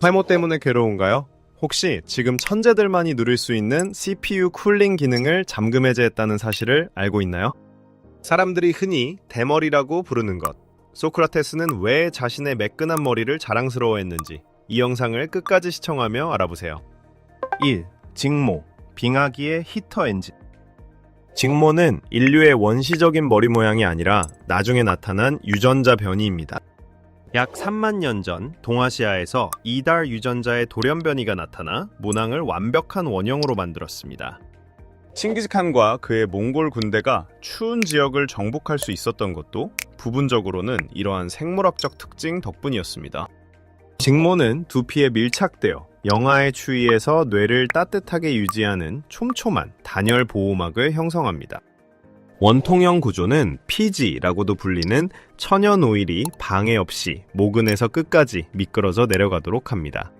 탈모 때문에 괴로운가요? 혹시 지금 천재들만이 누릴 수 있는 CPU 쿨링 기능을 잠금 해제했다는 사실을 알고 있나요? 사람들이 흔히 대머리라고 부르는 것. 소크라테스는 왜 자신의 매끈한 머리를 자랑스러워했는지 이 영상을 끝까지 시청하며 알아보세요. 1. 직모, 빙하기의 히터 엔진. 직모는 인류의 원시적인 머리 모양이 아니라 나중에 나타난 유전자 변이입니다. 약 3만 년 전 동아시아에서 이달 유전자의 돌연변이가 나타나 모낭을 완벽한 원형으로 만들었습니다. 칭기즈칸과 그의 몽골 군대가 추운 지역을 정복할 수 있었던 것도 부분적으로는 이러한 생물학적 특징 덕분이었습니다. 직모는 두피에 밀착되어 영하의 추위에서 뇌를 따뜻하게 유지하는 촘촘한 단열 보호막을 형성합니다. 원통형 구조는 피지라고도 불리는 천연 오일이 방해 없이 모근에서 끝까지 미끄러져 내려가도록 합니다.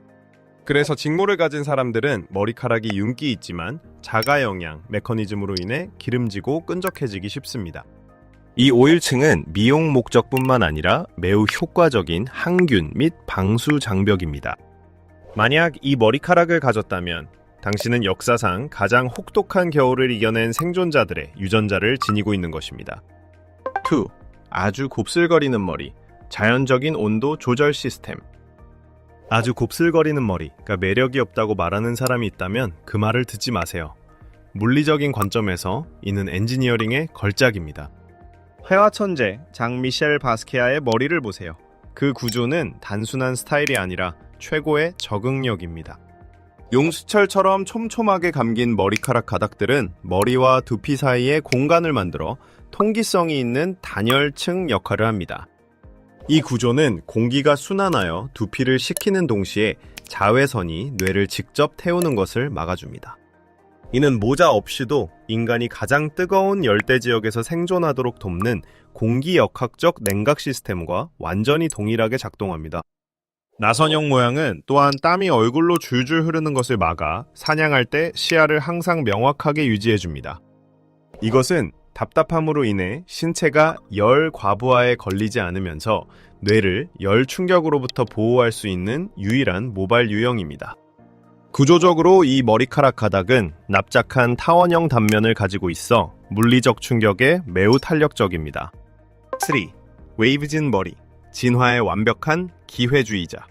그래서 직모를 가진 사람들은 머리카락이 윤기 있지만 자가 영양 메커니즘으로 인해 기름지고 끈적해지기 쉽습니다. 이 오일층은 미용 목적뿐만 아니라 매우 효과적인 항균 및 방수 장벽입니다. 만약 이 머리카락을 가졌다면 당신은 역사상 가장 혹독한 겨울을 이겨낸 생존자들의 유전자를 지니고 있는 것입니다. 2. 아주 곱슬거리는 머리, 자연적인 온도 조절 시스템. 아주 곱슬거리는 머리가 매력이 없다고 말하는 사람이 있다면 그 말을 듣지 마세요. 물리적인 관점에서 이는 엔지니어링의 걸작입니다. 회화 천재 장 미셸 바스케아의 머리를 보세요. 그 구조는 단순한 스타일이 아니라 최고의 적응력입니다. 용수철처럼 촘촘하게 감긴 머리카락 가닥들은 머리와 두피 사이에 공간을 만들어 통기성이 있는 단열층 역할을 합니다. 이 구조는 공기가 순환하여 두피를 식히는 동시에 자외선이 뇌를 직접 태우는 것을 막아줍니다. 이는 모자 없이도 인간이 가장 뜨거운 열대 지역에서 생존하도록 돕는 공기 역학적 냉각 시스템과 완전히 동일하게 작동합니다. 나선형 모양은 또한 땀이 얼굴로 줄줄 흐르는 것을 막아 사냥할 때 시야를 항상 명확하게 유지해줍니다. 이것은 답답함으로 인해 신체가 열 과부하에 걸리지 않으면서 뇌를 열 충격으로부터 보호할 수 있는 유일한 모발 유형입니다. 구조적으로 이 머리카락 가닥은 납작한 타원형 단면을 가지고 있어 물리적 충격에 매우 탄력적입니다. 3. 웨이브진 머리 진화의 완벽한 기회주의자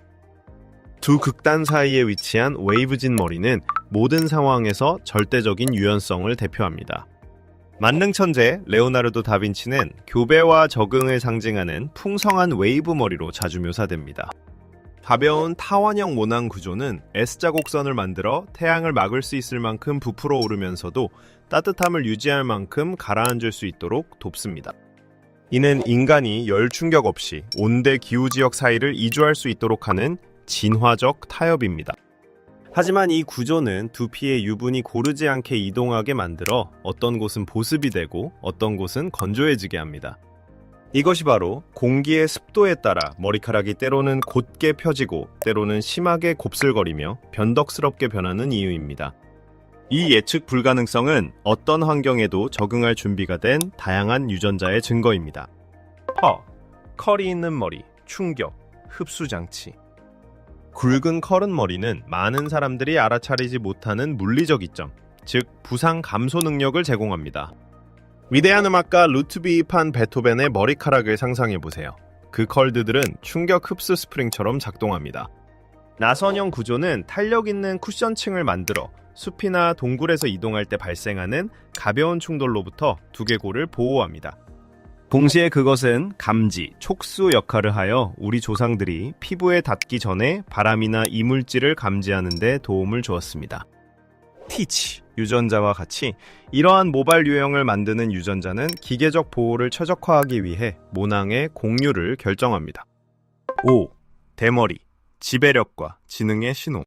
두 극단 사이에 위치한 웨이브진 머리는 모든 상황에서 절대적인 유연성을 대표합니다. 만능 천재 레오나르도 다빈치는 교배와 적응을 상징하는 풍성한 웨이브 머리로 자주 묘사됩니다. 가벼운 타원형 모낭 구조는 S자 곡선을 만들어 태양을 막을 수 있을 만큼 부풀어 오르면서도 따뜻함을 유지할 만큼 가라앉을 수 있도록 돕습니다. 이는 인간이 열 충격 없이 온대 기후 지역 사이를 이주할 수 있도록 하는 진화적 타협입니다. 하지만 이 구조는 두피의 유분이 고르지 않게 이동하게 만들어 어떤 곳은 보습이 되고 어떤 곳은 건조해지게 합니다. 이것이 바로 공기의 습도에 따라 머리카락이 때로는 곧게 펴지고 때로는 심하게 곱슬거리며 변덕스럽게 변하는 이유입니다. 이 예측 불가능성은 어떤 환경에도 적응할 준비가 된 다양한 유전자의 증거입니다. 허, 컬이 있는 머리, 충격, 흡수 장치. 굵은 컬은 머리는 많은 사람들이 알아차리지 못하는 물리적 이점, 즉 부상 감소 능력을 제공합니다. 위대한 음악가 루트비 판 베토벤의 머리카락을 상상해 보세요. 그 컬드들은 충격 흡수 스프링처럼 작동합니다. 나선형 구조는 탄력 있는 쿠션층을 만들어 숲이나 동굴에서 이동할 때 발생하는 가벼운 충돌로부터 두개골을 보호합니다. 동시에 그것은 감지, 촉수 역할을 하여 우리 조상들이 피부에 닿기 전에 바람이나 이물질을 감지하는 데 도움을 주었습니다. 티치 유전자와 같이 이러한 모발 유형을 만드는 유전자는 기계적 보호를 최적화하기 위해 모낭의 공유를 결정합니다. 5. 대머리 지배력과 지능의 신호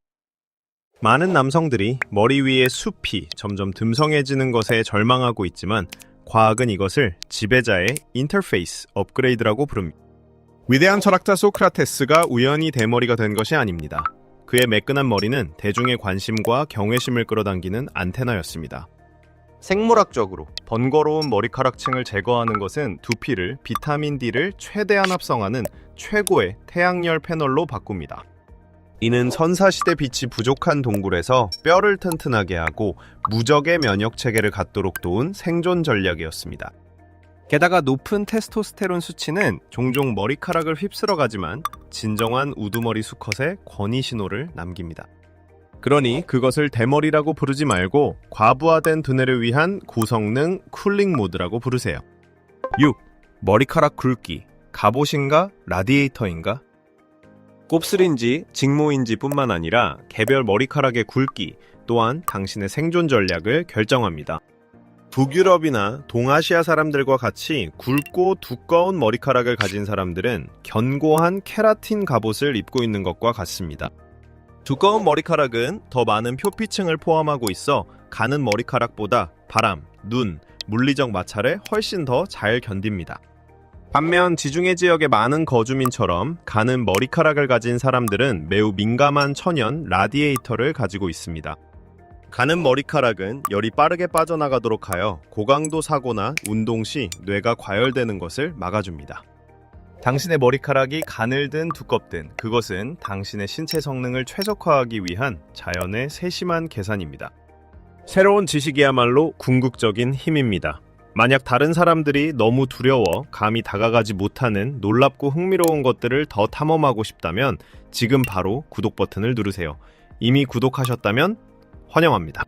많은 남성들이 머리 위의 숲이 점점 듬성해지는 것에 절망하고 있지만 과학은 이것을 지배자의 인터페이스 업그레이드라고 부릅니다. 위대한 철학자 소크라테스가 우연히 대머리가 된 것이 아닙니다. 그의 매끈한 머리는 대중의 관심과 경외심을 끌어당기는 안테나였습니다. 생물학적으로 번거로운 머리카락층을 제거하는 것은 두피를 비타민 D를 최대한 합성하는 최고의 태양열 패널로 바꿉니다. 이는 선사시대 빛이 부족한 동굴에서 뼈를 튼튼하게 하고 무적의 면역 체계를 갖도록 도운 생존 전략이었습니다. 게다가 높은 테스토스테론 수치는 종종 머리카락을 휩쓸어 가지만 진정한 우두머리 수컷의 권위 신호를 남깁니다. 그러니 그것을 대머리라고 부르지 말고 과부하된 두뇌를 위한 고성능 쿨링 모드라고 부르세요. 6. 머리카락 굵기. 갑옷인가? 라디에이터인가? 곱슬인지 직모인지 뿐만 아니라 개별 머리카락의 굵기 또한 당신의 생존 전략을 결정합니다. 북유럽이나 동아시아 사람들과 같이 굵고 두꺼운 머리카락을 가진 사람들은 견고한 케라틴 갑옷을 입고 있는 것과 같습니다. 두꺼운 머리카락은 더 많은 표피층을 포함하고 있어 가는 머리카락보다 바람, 눈, 물리적 마찰에 훨씬 더 잘 견딥니다. 반면 지중해 지역의 많은 거주민처럼 가는 머리카락을 가진 사람들은 매우 민감한 천연 라디에이터를 가지고 있습니다. 가는 머리카락은 열이 빠르게 빠져나가도록 하여 고강도 사고나 운동 시 뇌가 과열되는 것을 막아줍니다. 당신의 머리카락이 가늘든 두껍든 그것은 당신의 신체 성능을 최적화하기 위한 자연의 세심한 계산입니다. 새로운 지식이야말로 궁극적인 힘입니다. 만약 다른 사람들이 너무 두려워 감히 다가가지 못하는 놀랍고 흥미로운 것들을 더 탐험하고 싶다면 지금 바로 구독 버튼을 누르세요. 이미 구독하셨다면 환영합니다.